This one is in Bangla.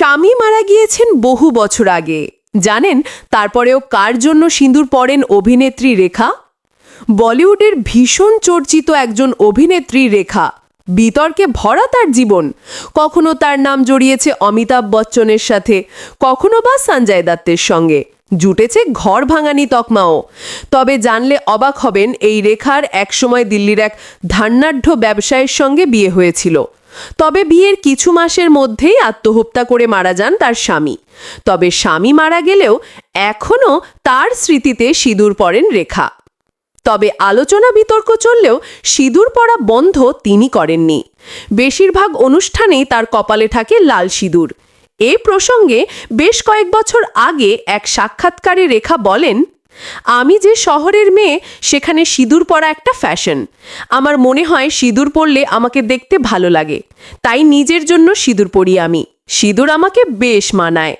স্বামী মারা গিয়েছেন বহু বছর আগে। জানেন তারপরেও কার জন্য সিঁদুর পরেন অভিনেত্রী রেখা? বলিউডের ভীষণ চর্চিত একজন অভিনেত্রী রেখা। বিতর্কে ভরা তার জীবন। কখনো তার নাম জড়িয়েছে অমিতাভ বচ্চনের সাথে, কখনো বা সঞ্জয় দত্তের সঙ্গে। জুটেছে ঘর ভাঙানি তকমাও। তবে জানলে অবাক হবেন, এই রেখার একসময় দিল্লির এক ধান্যাঢ্য ব্যবসায়ীর সঙ্গে বিয়ে হয়েছিল। তবে বিয়ের কিছু মাসের মধ্যেই আত্মহত্যা করে মারা যান তার স্বামী। তবে স্বামী মারা গেলেও এখনও তার স্মৃতিতে সিঁদুর পড়েন রেখা। তবে আলোচনা বিতর্ক চললেও সিঁদুর পরা বন্ধ তিনি করেননি। বেশিরভাগ অনুষ্ঠানেই তার কপালে থাকে লাল সিঁদুর। এ প্রসঙ্গে বেশ কয়েক বছর আগে এক সাক্ষাৎকারে রেখা বলেন আমি যে শহরের মেয়ে, সেখানে সিঁদুর পরা একটা ফ্যাশন আমার মনে হয় সিঁদুর পরলে আমাকে দেখতে ভালো লাগে। তাই নিজের জন্য সিঁদুর পরি আমি। সিঁদুর আমাকে বেশ মানায়।